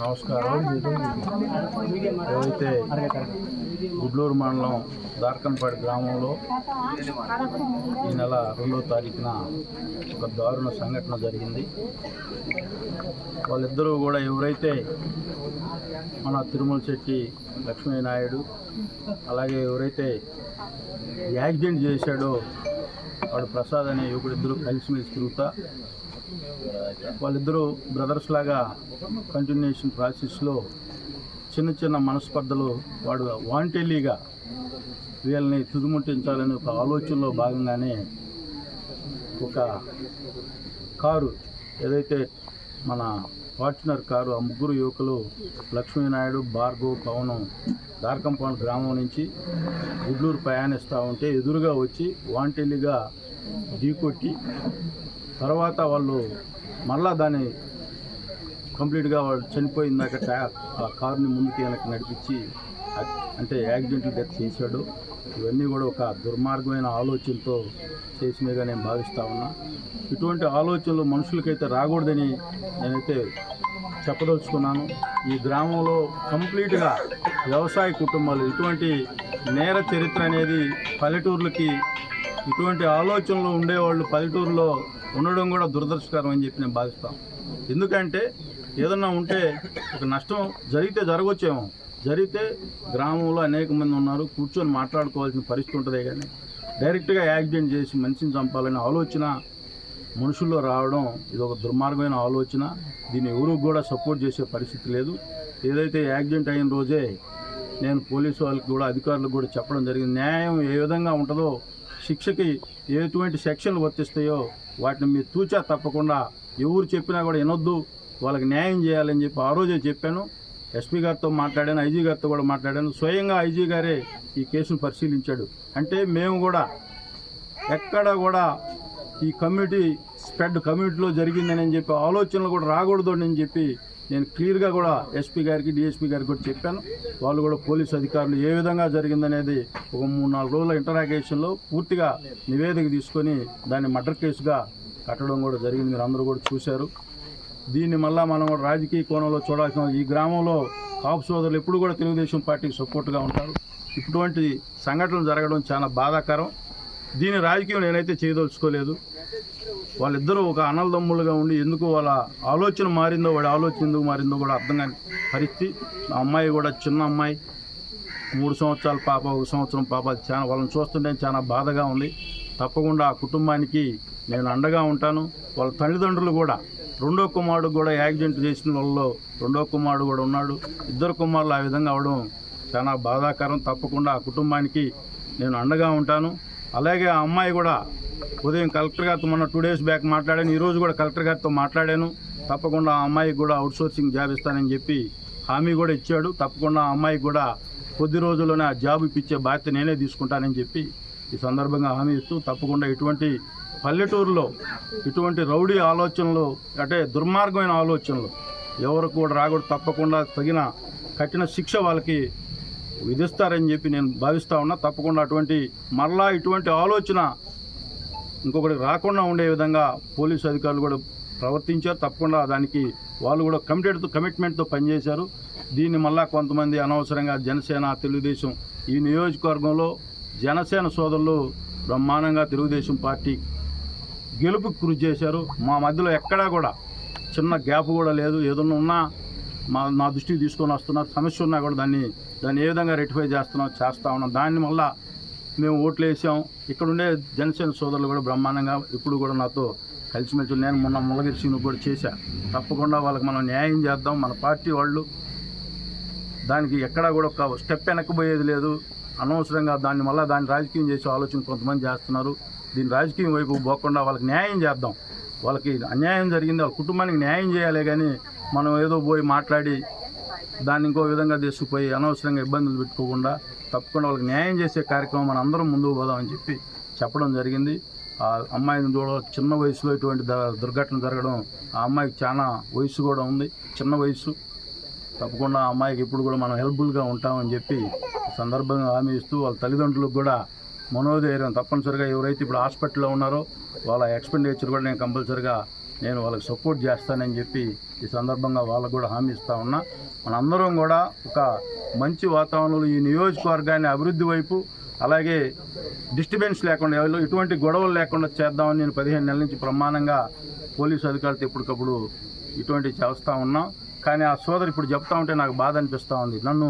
నమస్కారం. ఏదైతే గుడ్లూరు మండలం దార్కన్పాడు గ్రామంలో ఈ నెల రెండో తారీఖున ఒక దారుణ సంఘటన జరిగింది. వాళ్ళిద్దరూ కూడా ఎవరైతే మన తిరుమల శెట్టి లక్ష్మీనాయుడు అలాగే ఎవరైతే యాక్సిడెంట్ చేశాడో వాడు ప్రసాద్ అనే యువకుడిద్దరూ కలిసిమెలిసి తిరుగుతా వాళ్ళిద్దరూ బ్రదర్స్ లాగా కంటిన్యూషన్ ప్రాసెస్లో చిన్న చిన్న మనస్పర్ధలు వాడు వాంటెలీగా వీళ్ళని తుదుముట్టించాలని ఒక ఆలోచనలో భాగంగానే ఒక కారు ఏదైతే మన ఫార్చునర్ కారు ఆ ముగ్గురు యువకులు లక్ష్మీనాయుడు భార్గవ్ పవన్ దార్కంపాడు గ్రామం నుంచి గుడ్లూరు ప్రయాణిస్తూ ఉంటే ఎదురుగా వచ్చి వాంటెలీగా ఢీకొట్టి తర్వాత వాళ్ళు మళ్ళా దాన్ని కంప్లీట్గా వాళ్ళు చనిపోయిందాక టా- ఆ కారుని ముందుకి వెనక్కి నడిపించి అంటే యాక్సిడెంట్లు డెత్ చేశాడు. ఇవన్నీ కూడా ఒక దుర్మార్గమైన ఆలోచనతో చేసినగా నేను భావిస్తా ఉన్నా. ఇటువంటి ఆలోచనలు మనుషులకైతే రాకూడదని నేనైతే చెప్పదలుచుకున్నాను. ఈ గ్రామంలో కంప్లీట్గా వ్యవసాయ కుటుంబాలు ఇటువంటి నేర చరిత్ర అనేది పల్లెటూర్లకి ఇటువంటి ఆలోచనలు ఉండేవాళ్ళు పల్లెటూరులో ఉండడం కూడా దురదృష్టకరం అని చెప్పి నేను భావిస్తాను ఎందుకంటే ఏదన్నా ఉంటే ఒక నష్టం జరిగితే జరగవచ్చేమో జరిగితే గ్రామంలో అనేక మంది ఉన్నారు కూర్చొని మాట్లాడుకోవాల్సిన పరిస్థితి ఉంటుందే కానీ డైరెక్ట్గా యాక్సిడెంట్ చేసి మనిషిని చంపాలనే ఆలోచన మనుషుల్లో రావడం ఇది ఒక దుర్మార్గమైన ఆలోచన. దీన్ని ఎవరు కూడా సపోర్ట్ చేసే పరిస్థితి లేదు. ఏదైతే యాక్సిడెంట్ అయిన రోజే నేను పోలీసు వాళ్ళకి కూడా అధికారులకు కూడా చెప్పడం జరిగింది. న్యాయం ఏ విధంగా ఉంటుందో శిక్షకి ఎటువంటి సెక్షన్లు వర్తిస్తాయో వాటిని మీరు తూచా తప్పకుండా ఎవరు చెప్పినా కూడా వినొద్దు. వాళ్ళకి న్యాయం చేయాలని చెప్పి ఆ రోజే చెప్పాను. ఎస్పీ గారితో మాట్లాడాను ఐజీ గారితో కూడా మాట్లాడాను. స్వయంగా ఐజీ గారే ఈ కేసును పరిశీలించాడు. అంటే మేము కూడా ఎక్కడ కూడా ఈ కమ్యూనిటీ స్ప్రెడ్ కమ్యూనిటీలో జరిగిందని చెప్పి ఆలోచనలు కూడా రాకూడదు అని చెప్పి నేను క్లియర్గా కూడా ఎస్పీ గారికి డిఎస్పీ గారికి కూడా చెప్పాను. వాళ్ళు కూడా పోలీస్ అధికారులు ఏ విధంగా జరిగిందనేది ఒక మూడు నాలుగు రోజుల ఇంటరాగేషన్లో పూర్తిగా నివేదిక తీసుకొని దాన్ని మర్డర్ కేసుగా కట్టడం కూడా జరిగింది. మీరు అందరూ కూడా చూశారు. దీన్ని మళ్ళా మనం కూడా రాజకీయ కోణంలో చూడాల్సిన ఈ గ్రామంలో కాపు సోదరులు ఎప్పుడు కూడా తెలుగుదేశం పార్టీకి సపోర్ట్గా ఉంటారు. ఇటువంటి సంఘటనలు జరగడం చాలా బాధాకరం. దీని రాజకీయం నేనైతే చేయదలుచుకోలేదు. వాళ్ళిద్దరూ ఒక అన్నలదమ్ములుగా ఉండి ఎందుకు వాళ్ళ ఆలోచన మారిందో వాడి ఆలోచన ఎందుకు మారిందో కూడా అర్థం కాని పరిస్థితి. నా అమ్మాయి కూడా చిన్న అమ్మాయి. మూడు సంవత్సరాల పాప ఒక సంవత్సరం పాప. చాలా వాళ్ళని చూస్తుంటే చాలా బాధగా ఉంది. తప్పకుండా ఆ కుటుంబానికి నేను అండగా ఉంటాను. వాళ్ళ తల్లిదండ్రులు కూడా రెండో కుమారుడు కూడా యాక్సిడెంట్ చేసిన వాళ్ళలో రెండో కుమారుడు కూడా ఉన్నాడు. ఇద్దరు కుమారులు ఆ విధంగా అవడం చాలా బాధాకరం. తప్పకుండా ఆ కుటుంబానికి నేను అండగా ఉంటాను. అలాగే ఆ అమ్మాయి కూడా ఉదయం కలెక్టర్ గారితో మొన్న టూ డేస్ బ్యాక్ మాట్లాడాను. ఈరోజు కూడా కలెక్టర్ గారితో మాట్లాడాను. తప్పకుండా ఆ అమ్మాయికి కూడా అవుట్సోర్సింగ్ జాబ్ ఇస్తానని చెప్పి హామీ కూడా ఇచ్చాడు. తప్పకుండా ఆ అమ్మాయికి కూడా కొద్ది రోజుల్లోనే ఆ జాబ్ ఇప్పించే బాధ్యత నేనే తీసుకుంటానని చెప్పి ఈ సందర్భంగా హామీ ఇస్తూ తప్పకుండా ఇటువంటి పల్లెటూరులో ఇటువంటి రౌడీ ఆలోచనలు అంటే దుర్మార్గమైన ఆలోచనలు ఎవరు కూడా రాకూడదు. తప్పకుండా తగిన కఠిన శిక్ష వాళ్ళకి విధిస్తారని చెప్పి నేను భావిస్తా ఉన్నా. తప్పకుండా అటువంటి మరలా ఇటువంటి ఆలోచన ఇంకొకటి రాకుండా ఉండే విధంగా పోలీసు అధికారులు కూడా ప్రవర్తించారు. తప్పకుండా దానికి వాళ్ళు కూడా కమిటెడ్తో కమిట్మెంట్తో పనిచేశారు. దీన్ని మళ్ళా కొంతమంది అనవసరంగా జనసేన తెలుగుదేశం ఈ నియోజకవర్గంలో జనసేన సోదరులు బ్రహ్మాండంగా తెలుగుదేశం పార్టీ గెలుపు కృషి చేశారు. మా మధ్యలో ఎక్కడా కూడా చిన్న గ్యాప్ కూడా లేదు. ఏదన్నా ఉన్నా మా నా దృష్టికి తీసుకొని వస్తున్న సమస్య ఉన్నా కూడా దాన్ని దాన్ని ఏ విధంగా రెక్టిఫై చేస్తున్నాం చేస్తా ఉన్నాం. దాన్ని మళ్ళీ మేము ఓట్లు వేసాం. ఇక్కడ ఉండే జనసేన సోదరులు కూడా బ్రహ్మాండంగా ఇప్పుడు కూడా నాతో కలిసిమెలిసి నేను మొన్న ముల్లగిరి శ్రీను కూడా చేశా. తప్పకుండా వాళ్ళకి మనం న్యాయం చేద్దాం. మన పార్టీ వాళ్ళు దానికి ఎక్కడా కూడా ఒక స్టెప్ వెనక్కిపోయేది లేదు. అనవసరంగా దాన్ని మళ్ళీ దాన్ని రాజకీయం చేసే ఆలోచన కొంతమంది చేస్తున్నారు. దీని రాజకీయం వైపు పోకుండా వాళ్ళకి న్యాయం చేద్దాం. వాళ్ళకి అన్యాయం జరిగింది. వాళ్ళ కుటుంబానికి న్యాయం చేయాలి కానీ మనం ఏదో పోయి మాట్లాడి దాన్ని ఇంకో విధంగా తీసుకుపోయి అనవసరంగా ఇబ్బందులు పెట్టుకోకుండా తప్పకుండా వాళ్ళకి న్యాయం చేసే కార్యక్రమం మనం అందరం ముందుకు పోదామని చెప్పి చెప్పడం జరిగింది. ఆ అమ్మాయిని చూడ చిన్న వయసులో ఇటువంటి ద- దుర్ఘటన జరగడం ఆ అమ్మాయికి చాలా వయసు కూడా ఉంది. చిన్న వయసు. తప్పకుండా ఆ అమ్మాయికి ఇప్పుడు కూడా మనం హెల్ప్ఫుల్గా ఉంటామని చెప్పి సందర్భంగా హామీ ఇస్తూ వాళ్ళ తల్లిదండ్రులకు కూడా మనోధైర్యం తప్పనిసరిగా ఎవరైతే ఇప్పుడు హాస్పిటల్లో ఉన్నారో వాళ్ళ ఎక్స్పెండిచర్ కూడా నేను కంపల్సరిగా నేను వాళ్ళకి సపోర్ట్ చేస్తానని చెప్పి ఈ సందర్భంగా వాళ్ళకు కూడా హామీ ఇస్తా ఉన్నా. మనందరం కూడా ఒక మంచి వాతావరణంలో ఈ నియోజకవర్గాన్ని అభివృద్ధి వైపు అలాగే డిస్టర్బెన్స్ లేకుండా ఎవరు ఎటువంటి గొడవలు లేకుండా చేద్దామని నేను పదిహేను నెలల నుంచి ప్రమాణంగా పోలీసు అధికారులతో ఎప్పటికప్పుడు ఇటువంటి చేస్తూ ఉన్నాం. కానీ ఆ సోదరు ఇప్పుడు చెప్తా ఉంటే నాకు బాధ అనిపిస్తూ ఉంది. నన్ను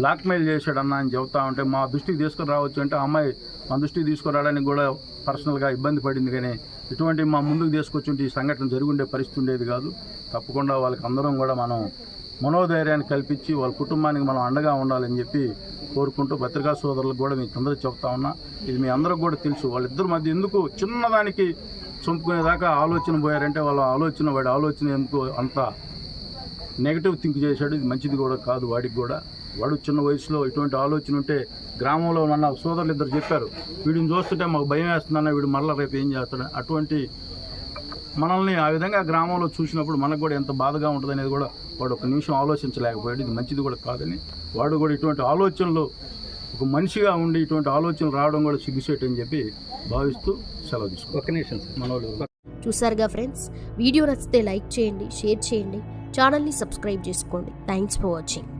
బ్లాక్మెయిల్ చేశాడన్నా అని చెబుతా ఉంటే మా దృష్టికి తీసుకుని రావచ్చు అంటే ఆ అమ్మాయి మా దృష్టికి తీసుకురావడానికి కూడా పర్సనల్గా ఇబ్బంది పడింది కానీ ఇటువంటి మా ముందుకు తీసుకొచ్చుంటే ఈ సంఘటన జరుగుండే పరిస్థితి ఉండేది కాదు. తప్పకుండా వాళ్ళకి అందరం కూడా మనం మనోధైర్యాన్ని కల్పించి వాళ్ళ కుటుంబానికి మనం అండగా ఉండాలని చెప్పి కోరుకుంటూ పత్రికా సోదరులకు కూడా మీకు అందరూ చెప్తా ఉన్నా. ఇది మీ అందరికి కూడా తెలుసు. వాళ్ళిద్దరి మధ్య ఎందుకు చిన్నదానికి చంపుకునేదాకా ఆలోచన పోయారంటే వాళ్ళ ఆలోచన వాడి ఆలోచన ఎందుకు అంత నెగిటివ్ థింక్ చేశాడు? ఇది మంచిది కూడా కాదు వాడికి కూడా. వాడు చిన్న వయసులో ఇటువంటి ఆలోచన ఉంటే గ్రామంలో ఉన్న సోదరులు ఇద్దరు చెప్పారు వీడిని చూస్తుంటే మాకు భయం వేస్తుందన్న వీడు మరలా రేపు ఏం చేస్తాడు? అటువంటి మనల్ని ఆ విధంగా గ్రామంలో చూసినప్పుడు మనకు కూడా ఎంత బాధగా ఉంటుంది అనేది కూడా వాడు ఒక నిమిషం ఆలోచించలేకపోయాడు. ఇది మంచిది కూడా కాదని వాడు కూడా ఇటువంటి ఆలోచనలు ఒక మనిషిగా ఉండి ఇటువంటి ఆలోచనలు రావడం కూడా సిగ్గుసేట్ అని చెప్పి భావిస్తూ సెలవు తీసుకో ఒక్క నిమిషం సార్. మనోళ్ళు చూసారుగా ఫ్రెండ్స్? వీడియో నచ్చితే లైక్ చేయండి షేర్ చేయండి ఛానల్ని సబ్స్క్రైబ్ చేసుకోండి. Thanks for watching.